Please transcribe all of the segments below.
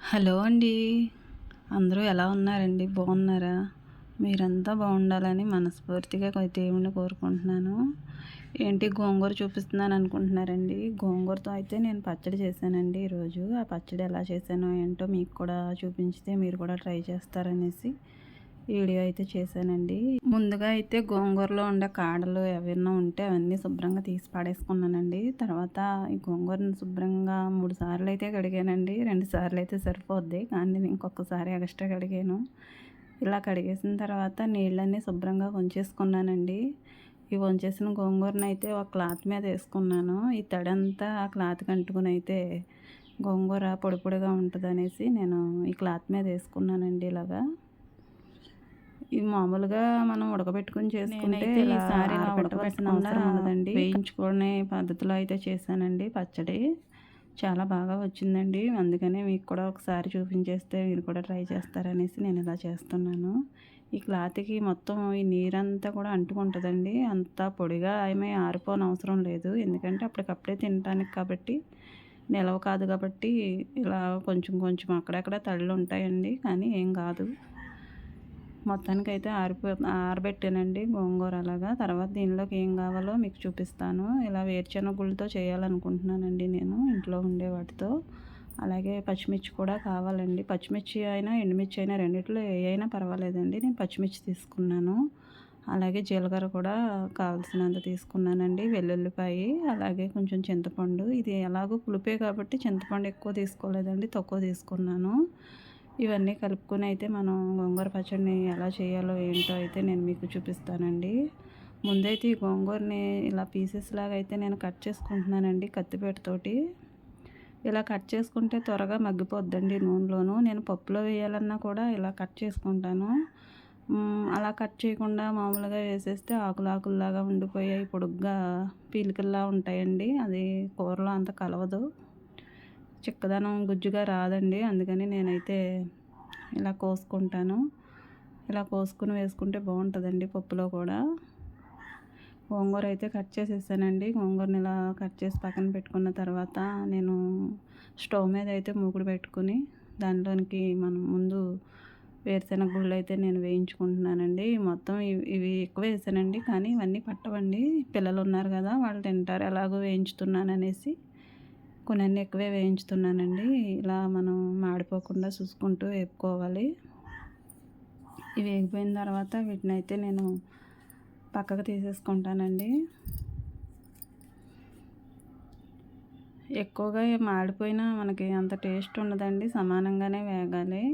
Hello అండి. అందరూ ఎలా ఉన్నారండి? బాగున్నారా? మీరంతా బాగుండాలని మనస్ఫూర్తిగా దేవుణ్ణి కోరుకుంటున్నాను. ఏంటి గోంగూర చూపిస్తున్నాను అనుకుంటున్నారండి. గోంగూరతో అయితే నేను పచ్చడి చేశానండి ఈరోజు. ఆ పచ్చడి ఎలా చేశానో ఏంటో మీకు కూడా చూపించితే మీరు కూడా ట్రై చేస్తారనేసి. వీడియో అయితే చేశానండి. ముందుగా అయితే గోంగూరలో ఉండే కాడలు ఏమైనా ఉంటే అవన్నీ శుభ్రంగా తీసి పాడేసుకున్నానండి. తర్వాత ఈ గోంగూరను శుభ్రంగా మూడు సార్లు అయితే కడిగానండి. రెండు సార్లు అయితే సరిపోద్ది. కానీ నేను ఇంకొకసారి ఎక్స్ట్రా కడిగాను. ఇలా కడిగేసిన తర్వాత నీళ్ళన్నీ శుభ్రంగా వంచేసుకున్నానండి ఈ వంచేసిన గోంగూరను అయితే ఒక క్లాత్ మీద వేసుకున్నాను. ఈ తడంతా ఆ క్లాత్ కంటుకుని అయితే గోంగూర పొడి పొడిగా ఉంటుంది అనేసి నేను ఈ క్లాత్ మీద వేసుకున్నానండి ఇలాగా. ఇవి మామూలుగా మనం ఉడకబెట్టుకుని చేసుకుంటే ఈసారి ఉడకబెట్టిన అవసరం ఉండదండి. వేయించుకునే పద్ధతిలో అయితే చేశానండి. పచ్చడి చాలా బాగా వచ్చిందండి. అందుకనే మీకు కూడా ఒకసారి చూపించేస్తే మీరు కూడా ట్రై చేస్తారనేసి నేను ఇలా చేస్తున్నాను. ఈ క్లాత్కి మొత్తం ఈ నీరంతా కూడా అంటుకుంటుందండి. అంతా పొడిగా ఏమీ ఆరిపోని అవసరం లేదు. ఎందుకంటే అప్పటికప్పుడే తినడానికి కాబట్టి నిలవ కాదు కాబట్టి ఇలా కొంచెం కొంచెం అక్కడక్కడ తళ్ళు ఉంటాయండి. కానీ ఏం కాదు. మొత్తానికి అయితే ఆరిపో ఆరబెట్టానండి గోంగూర అలాగా. తర్వాత దీనిలోకి ఏం కావాలో మీకు చూపిస్తాను. ఇలా వేరుచెనగుళ్ళతో చేయాలనుకుంటున్నానండి నేను ఇంట్లో ఉండే వాటితో. అలాగే పచ్చిమిర్చి కూడా కావాలండి. పచ్చిమిర్చి అయినా ఎండుమిర్చి అయినా రెండిట్లో ఏ అయినా పర్వాలేదండి. నేను పచ్చిమిర్చి తీసుకున్నాను. అలాగే జీలకర్ర కూడా కావాల్సినంత తీసుకున్నానండి. వెల్లుల్లిపాయ అలాగే కొంచెం చింతపండు. ఇది ఎలాగో పులిపే కాబట్టి చింతపండు ఎక్కువ తీసుకోలేదండి తక్కువ తీసుకున్నాను. ఇవన్నీ కలుపుకొని అయితే మనం గోంగూర పచ్చడిని ఎలా చేయాలో ఏంటో అయితే నేను మీకు చూపిస్తానండి. ముందైతే ఈ గోంగూరని ఇలా పీసెస్ లాగా అయితే నేను కట్ చేసుకుంటున్నానండి కత్తిపేటతోటి ఇలా కట్ చేసుకుంటే త్వరగా మగ్గిపోద్దండి నూనెలోను. నేను పప్పులో వేయాలన్నా కూడా ఇలా కట్ చేసుకుంటాను. అలా కట్ చేయకుండా మామూలుగా వేసేస్తే ఆకులు ఆకుల్లాగా ఉండిపోయాయి పొడుగ్గా పీలికల్లా ఉంటాయండి. అది కూరలో అంత కలవదు. చిక్కదనం గుజ్జుగా రాదండి. అందుకని నేనైతే ఇలా కోసుకుంటాను. ఇలా కోసుకుని వేసుకుంటే బాగుంటుందండి పప్పులో కూడా. గోంగూర అయితే కట్ చేసేసానండి. గోంగూరని ఇలా కట్ చేసి పక్కన పెట్టుకున్న తర్వాత నేను స్టవ్ మీద అయితే మూకుడు పెట్టుకుని దానిలోనికి మనం ముందు వేరుశెనగ గుళ్ళు అయితే నేను వేయించుకుంటున్నానండి. మొత్తం ఇవి ఎక్కువ వేసానండి. కానీ ఇవన్నీ పట్టవండి. పిల్లలు ఉన్నారు కదా వాళ్ళు తింటారు. ఎలాగో వేయించుతున్నాను అనేసి కొన్ని ఎక్కువే వేయించుతున్నానండి. ఇలా మనం మాడిపోకుండా చూసుకుంటూ వేపుకోవాలి. ఇవి వేగిపోయిన తర్వాత వీటిని అయితే నేను పక్కకు తీసేసుకుంటానండి. ఎక్కువగా మాడిపోయినా మనకి అంత టేస్ట్ ఉండదండి. సమానంగానే వేగాలి.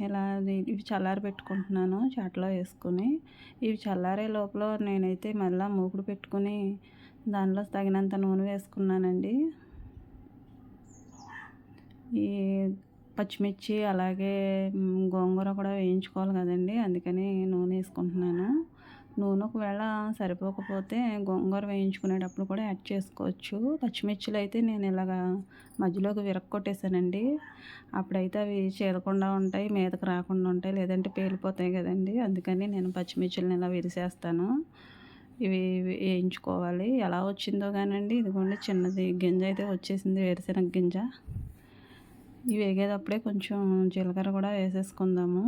ఇలా ఇవి చల్లారి పెట్టుకుంటున్నాను చాట్లో వేసుకుని. ఇవి చల్లారే లోపల నేనైతే మళ్ళీ మూకుడు పెట్టుకుని దానిలో తగినంత నూనె వేసుకున్నానండి. ఈ పచ్చిమిర్చి అలాగే గోంగూర కూడా వేయించుకోవాలి కదండి. అందుకని నూనె వేసుకుంటున్నాను. నూనె ఒకవేళ సరిపోకపోతే గోంగూర వేయించుకునేటప్పుడు కూడా యాడ్ చేసుకోవచ్చు. పచ్చిమిర్చిలు అయితే నేను ఇలాగా మధ్యలోకి విరక్కొట్టేసానండి. అప్పుడైతే అవి చేదకుండా ఉంటాయి మీదకి రాకుండా ఉంటాయి లేదంటే పేలిపోతాయి కదండి. అందుకని నేను పచ్చిమిర్చిలను ఇలా విరిసేస్తాను. ఇవి వేయించుకోవాలి. ఎలా వచ్చిందో కానండి ఇదిగోండి చిన్నది గింజ అయితే వచ్చేసింది వేరుశెనగ గింజ. ఇవి వేగేటప్పుడే కొంచెం జీలకర్ర కూడా వేసేసుకుందాము.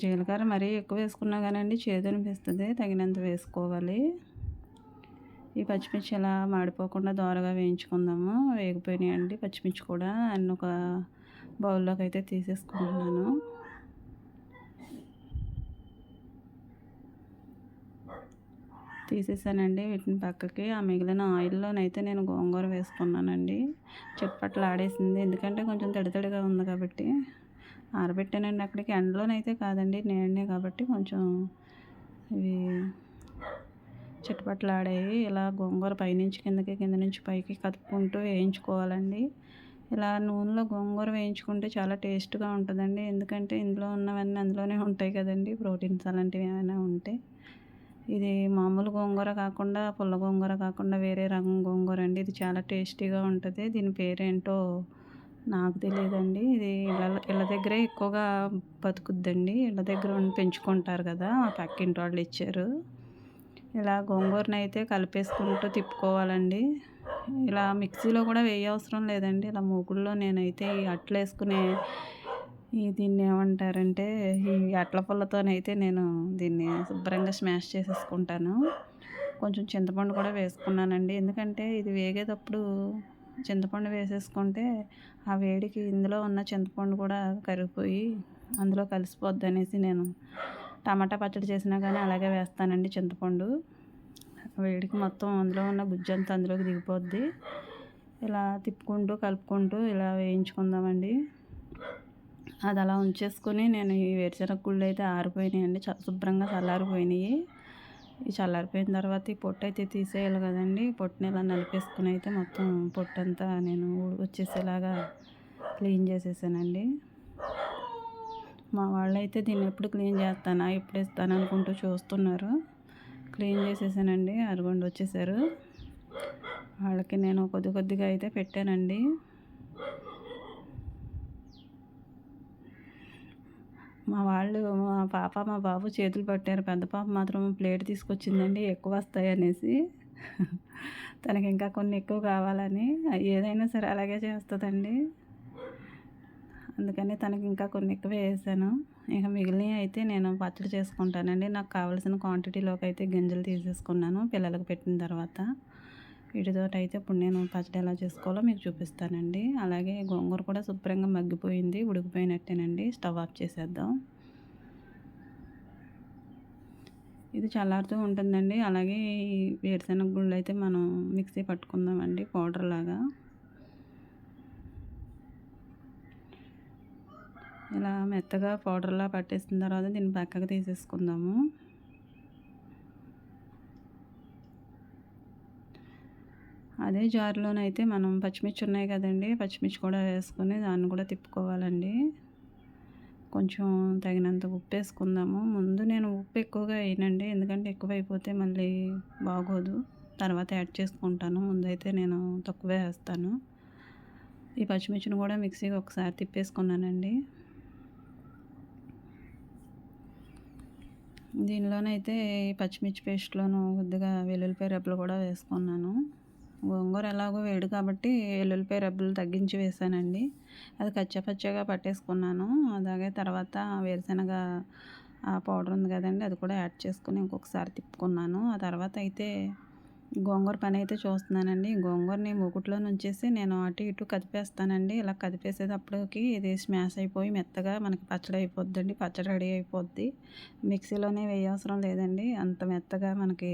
జీలకర్ర మరీ ఎక్కువ వేసుకున్నా కానండి చేదు అనిపిస్తుంది తగినంత వేసుకోవాలి. ఈ పచ్చిమిర్చి ఇలా మాడిపోకుండా దోరగా వేయించుకుందాము. వేగిపోయినాయండి పచ్చిమిర్చి కూడా. అన్ని ఒక బౌల్లోకి అయితే తీసేసుకుంటున్నాను. తీసేసానండి వీటిని పక్కకి. ఆ మిగిలిన ఆయిల్లోనైతే నేను గోంగూర వేసుకున్నానండి. చెప్పట్లు ఆడేసింది. ఎందుకంటే కొంచెం తడితడిగా ఉంది కాబట్టి ఆరబెట్టానండి అక్కడికి. ఎండలోనైతే కాదండి నేనే కాబట్టి కొంచెం ఇవి చిట్టుపట్లు ఆడాయి ఇలా గోంగూర పైనుంచి కిందకి కింద నుంచి పైకి కదుపుకుంటూ వేయించుకోవాలండి. ఇలా నూనెలో గోంగూర వేయించుకుంటే చాలా టేస్ట్గా ఉంటుందండి. ఎందుకంటే ఇందులో ఉన్నవన్నీ అందులోనే ఉంటాయి కదండి ప్రోటీన్స్ అలాంటివి ఏమైనా ఉంటే. ఇది మామూలు గోంగూర కాకుండా పుల్ల గోంగూర కాకుండా వేరే రకం గోంగూర అండి. ఇది చాలా టేస్టీగా ఉంటుంది. దీని పేరేంటో నాకు తెలియదండి. ఇది ఇళ్ళ ఇళ్ళ దగ్గరే ఎక్కువగా బతుకుద్దండి. ఇళ్ళ దగ్గర పెంచుకుంటారు కదా మా పక్కింటి వాళ్ళు ఇచ్చారు. ఇలా గోంగూరని అయితే కలిపేసుకుంటూ తిప్పుకోవాలండి. ఇలా మిక్సీలో కూడా వేయవసరం లేదండి. ఇలా మూగుల్లో నేనైతే ఈ అట్లు వేసుకునే దీన్ని ఏమంటారంటే ఈ అట్ల పుల్లతోనైతే నేను దీన్ని శుభ్రంగా స్మాష్ చేసేసుకుంటాను. కొంచెం చింతపండు కూడా వేసుకున్నానండి. ఎందుకంటే ఇది వేగేటప్పుడు చింతపండు వేసేసుకుంటే ఆ వేడికి ఇందులో ఉన్న చింతపండు కూడా కరిగిపోయి అందులో కలిసిపోద్ది అనేసి నేను టమాటా పచ్చడి చేసినా కానీ అలాగే వేస్తానండి చింతపండు. వేడికి మొత్తం అందులో ఉన్న గుజ్జంతా అందులోకి దిగిపోద్ది. ఇలా తిప్పుకుంటూ కలుపుకుంటూ ఇలా వేయించుకుందామండి. అది అలా ఉంచేసుకొని నేను ఈ వేరుశనగ గుళ్ళు అయితే ఆరిపోయినాయండి శుభ్రంగా చల్లారిపోయినాయి. ఈ చల్లారిపోయిన తర్వాత ఈ పొట్టు అయితే తీసేయాలి కదండి. పొట్టుని ఇలా నలిపేసుకుని అయితే మొత్తం పొట్టు అంతా నేను వచ్చేసేలాగా క్లీన్ చేసేసానండి. మా వాళ్ళు అయితే దీన్ని ఎప్పుడు క్లీన్ చేస్తానా ఎప్పుడు ఇస్తాను అనుకుంటూ చూస్తున్నారు. క్లీన్ చేసేసానండి. అరగొండ వచ్చేసారు. వాళ్ళకి నేను కొద్ది కొద్దిగా అయితే పెట్టానండి. మా వాళ్ళు మా పాప మా బాబు చేతులు పట్టారు. పెద్ద పాప మాత్రం ప్లేట్ తీసుకొచ్చిందండి ఎక్కువ వస్తాయి అనేసి. తనకి ఇంకా కొన్ని ఎక్కువ కావాలని ఏదైనా సరే అలాగే చేస్తుందండి. అందుకని తనకి ఇంకా కొన్ని ఎక్కువ వేసాను. ఇక మిగిలినవి అయితే నేను పచ్చడి చేసుకుంటానండి. నాకు కావాల్సిన క్వాంటిటీలోకి అయితే గింజలు తీసేసుకున్నాను పిల్లలకు పెట్టిన తర్వాత. వీటితో అయితే ఇప్పుడు నేను పచ్చడి ఎలా చేసుకోవాలో మీకు చూపిస్తానండి. అలాగే గోంగూర కూడా శుభ్రంగా మగ్గిపోయింది ఉడికిపోయినట్టేనండి. స్టవ్ ఆఫ్ చేసేద్దాం. ఇది చల్లారుతూ ఉంటుందండి. అలాగే వేరుశెనగ గుళ్ళు అయితే మనం మిక్సీ పట్టుకుందామండి పౌడర్ లాగా. ఇలా మెత్తగా పౌడర్లా పట్టేసిన తర్వాత దీన్ని పక్కకు తీసేసుకుందాము. అదే జార్లోనైతే మనం పచ్చిమిర్చి ఉన్నాయి కదండి పచ్చిమిర్చి కూడా వేసుకొని దాన్ని కూడా తిప్పుకోవాలండి. కొంచెం తగినంత ఉప్పు వేసుకుందాము. ముందు నేను ఉప్పు ఎక్కువగా వేయనండి ఎందుకంటే ఎక్కువ అయిపోతే మళ్ళీ బాగోదు. తర్వాత యాడ్ చేసుకుంటాను. ముందైతే నేను తక్కువే వేస్తాను. ఈ పచ్చిమిర్చిని కూడా మిక్సీకి ఒకసారి తిప్పేసుకున్నానండి. దీనిలోనైతే ఈ పచ్చిమిర్చి పేస్ట్లోను కొద్దిగా వెల్లుల్లిపాయ రెబ్బలు కూడా వేసుకున్నాను. గోంగూర ఎలాగో వేడి కాబట్టి ఎల్లుల్లిపాయ రబ్బులు తగ్గించి వేసానండి. అది కచ్చపచ్చగా పట్టేసుకున్నాను. అలాగే తర్వాత వేరుశనగ ఆ పౌడర్ ఉంది కదండి అది కూడా యాడ్ చేసుకుని ఇంకొకసారి తిప్పుకున్నాను. ఆ తర్వాత అయితే గోంగూర పని అయితే చూస్తున్నానండి. గోంగూరని మూకుట్లో నుంచేసి నేను అటు ఇటు కదిపేస్తానండి. ఇలా కదిపేసేటప్పటికి ఇది స్మాష్ అయిపోయి మెత్తగా మనకి పచ్చడి అయిపోద్దండి. పచ్చడి రెడీ అయిపోద్ది. మిక్సీలోనే వేయవసరం లేదండి. అంత మెత్తగా మనకి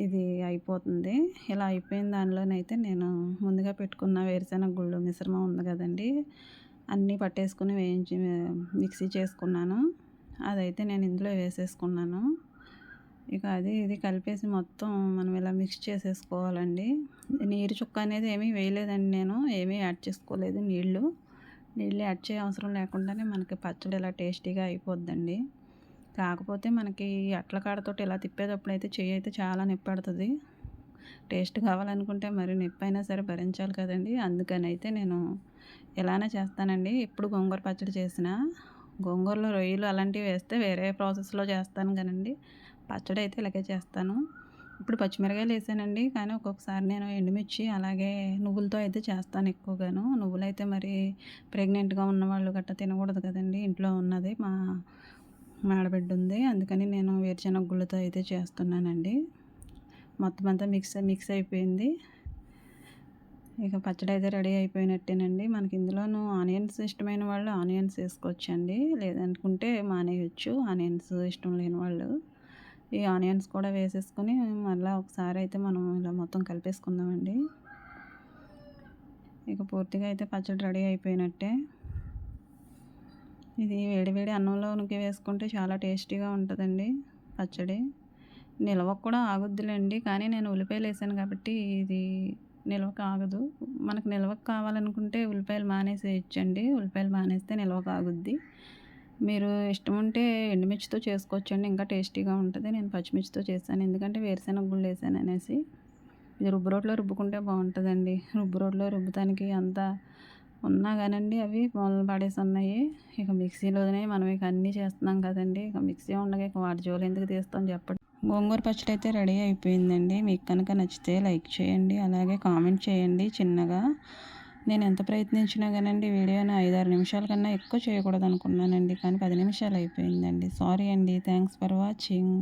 ఇది అయిపోతుంది. ఇలా అయిపోయిన దానిలోనైతే నేను ముందుగా పెట్టుకున్న వేరుశెనగ గుళ్ళు మిశ్రమం ఉంది కదండి. అన్నీ పట్టేసుకుని వేయించి మిక్సీ చేసుకున్నాను. అదైతే నేను ఇందులో వేసేసుకున్నాను. ఇక అది ఇది కలిపేసి మొత్తం మనం ఇలా మిక్స్ చేసేసుకోవాలండి. నీరు చుక్క అనేది ఏమీ వేయలేదండి నేను ఏమీ యాడ్ చేసుకోలేదు నీళ్ళు. నీళ్ళు యాడ్ చేయ అవసరం లేకుండానే మనకి పచ్చడి ఇలా టేస్టీగా అయిపోద్దండి. కాకపోతే మనకి అట్ల కాడతోటి ఇలా తిప్పేటప్పుడు అయితే చెయ్యి అయితే చాలా నొప్పి టేస్ట్ కావాలనుకుంటే మరి నొప్పి అయినా సరే భరించాలి కదండి. అందుకని అయితే నేను ఇలానే చేస్తానండి. ఎప్పుడు గోంగూర పచ్చడి చేసిన గోంగూరలో రొయ్యలు అలాంటివి వేస్తే వేరే ప్రాసెస్లో చేస్తాను కదండి. పచ్చడి అయితే ఇలాగే చేస్తాను. ఇప్పుడు పచ్చిమిరకాయలు వేసానండి. కానీ ఒక్కొక్కసారి నేను ఎండుమిర్చి అలాగే నువ్వులతో అయితే చేస్తాను ఎక్కువగాను. నువ్వులు అయితే మరి ప్రెగ్నెంట్గా ఉన్న వాళ్ళు తినకూడదు కదండి. ఇంట్లో ఉన్నది మా మాడబిడ్డ ఉంది. అందుకని నేను వేరుశనగ గుళ్ళతో అయితే చేస్తున్నానండి. మొత్తం అంతా మిక్స్ మిక్స్ అయిపోయింది. ఇక పచ్చడి అయితే రెడీ అయిపోయినట్టేనండి. మనకి ఇందులోనూ ఆనియన్స్ ఇష్టమైన వాళ్ళు ఆనియన్స్ వేసుకోవచ్చండి. లేదనుకుంటే మానేయచ్చు. ఆనియన్స్ ఇష్టం లేని వాళ్ళు. ఈ ఆనియన్స్ కూడా వేసేసుకొని మళ్ళీ ఒకసారి అయితే మనం ఇలా మొత్తం కలిపేసుకుందామండి. ఇక పూర్తిగా అయితే పచ్చడి రెడీ అయిపోయినట్టే. ఇది వేడివేడి అన్నంలోనికి వేసుకుంటే చాలా టేస్టీగా ఉంటుందండి పచ్చడి. నిల్వ కూడా ఆగుద్దులేండి కానీ నేను ఉల్లిపాయలు వేసాను కాబట్టి ఇది నిల్వకు ఆగదు. మనకు నిల్వకు కావాలనుకుంటే ఉల్లిపాయలు మానేసేయచ్చండి. ఉల్లిపాయలు మానేస్తే నిల్వకు ఆగుద్ది. మీరు ఇష్టం ఉంటే ఎండుమిర్చితో చేసుకోవచ్చండి. ఇంకా టేస్టీగా ఉంటుంది. నేను పచ్చిమిర్చితో చేశాను. ఎందుకంటే వేరుశెనగ గుళ్ళు వేసాను అనేసి. ఇది రుబ్బు రోట్లో రుబ్బుకుంటే బాగుంటుందండి. రుబ్బు రోట్లో రుబ్బుతానికి అంతా ఉన్నా కానండి అవి మొదలు పడేసి ఉన్నాయి ఇక మిక్సీలోనే మనం ఇక అన్నీ చేస్తున్నాం కదండి. ఇక మిక్సీ ఉండగా ఇక వాటి జోలు ఎందుకు తీస్తాం చెప్పండి. గోంగూర పచ్చడి అయితే రెడీ అయిపోయిందండి. మీకు కనుక నచ్చితే లైక్ చేయండి. అలాగే కామెంట్ చేయండి చిన్నగా. నేను ఎంత ప్రయత్నించినా కానండి వీడియోని ఐదారు నిమిషాల కన్నా ఎక్కువ చేయకూడదు అనుకున్నానండి కానీ పది నిమిషాలు అయిపోయిందండి. సారీ అండి. Thanks for watching.